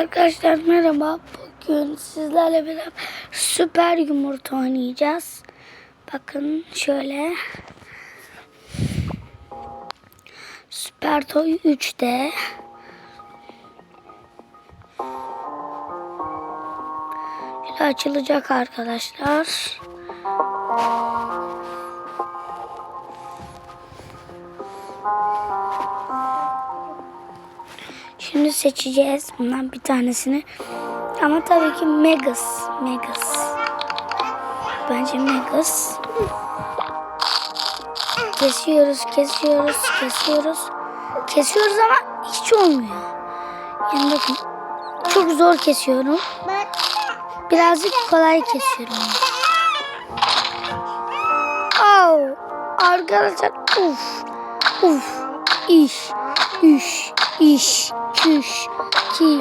Arkadaşlar merhaba. Bugün sizlerle beraber süper yumurta oynayacağız. Bakın şöyle. Süper Toy 3'te. Şöyle açılacak arkadaşlar. Şimdi seçeceğiz bundan bir tanesini. Ama tabii ki Megas. Megas. Bence Megas. Kesiyoruz, kesiyoruz, kesiyoruz. Kesiyoruz ama hiç olmuyor. Yani bakın çok zor kesiyorum. Birazcık kolay kesiyorum. Oh, arkadaşlar uf, uf, iş, üş, iş, küş, ki.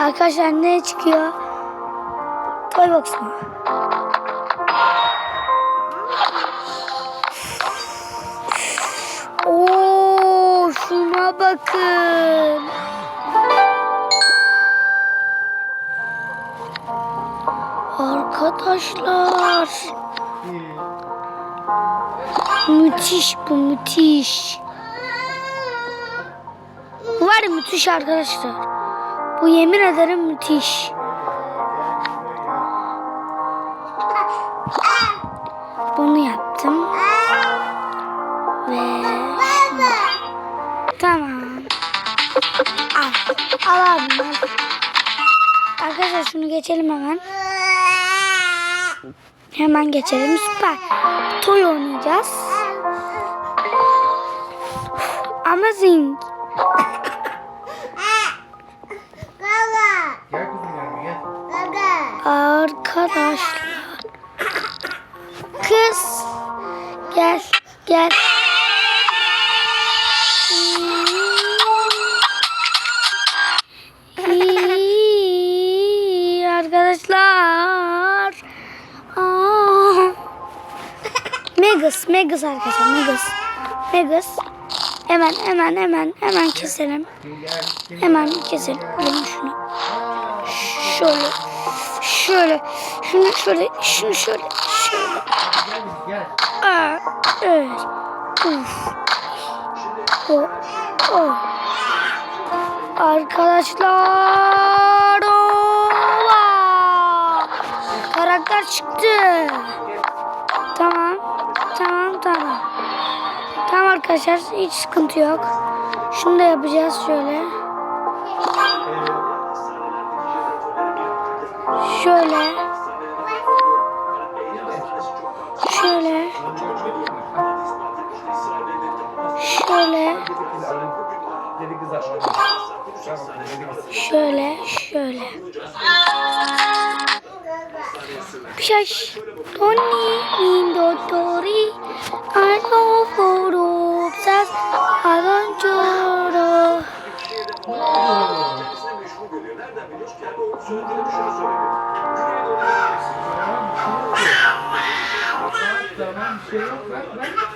Arkadaşlar ne çıkıyor? Toy box mu? Oo, şuna bakın. Arkadaşlar. Müthiş bu müthiş. Var ya müthiş arkadaşlar. Bu yemin ederim müthiş. Bunu yaptım. Ve. Tamam. Al. Al abim al. Arkadaşlar şunu geçelim hemen. Hemen geçelim. Süper. Toy oynayacağız. Amazing. Kız. Gel. Gel. Arkadaşlar. Aa. Megas, Megas arkadaşlar, Megas. Megas. Hemen, hemen, hemen, hemen keselim. Hemen keselim. Şunu. Şöyle. Şöyle. Şunu şöyle. Şunu şöyle. Şöyle. Aa, evet. Uf. O. O. Arkadaşlar. Ola. Karakter çıktı. Tamam. Tamam tamam. Tamam arkadaşlar hiç sıkıntı yok. Şunu da yapacağız. Şöyle. Şöyle. Şöyle. Dedi kız atma. Tamam, dedi kız. Şöyle. Şöyle. Pişaş. Tony Indotori. Ano foro. Sas. Adoncoro. Tamam, bir şey yok. Bak, bak. Bak.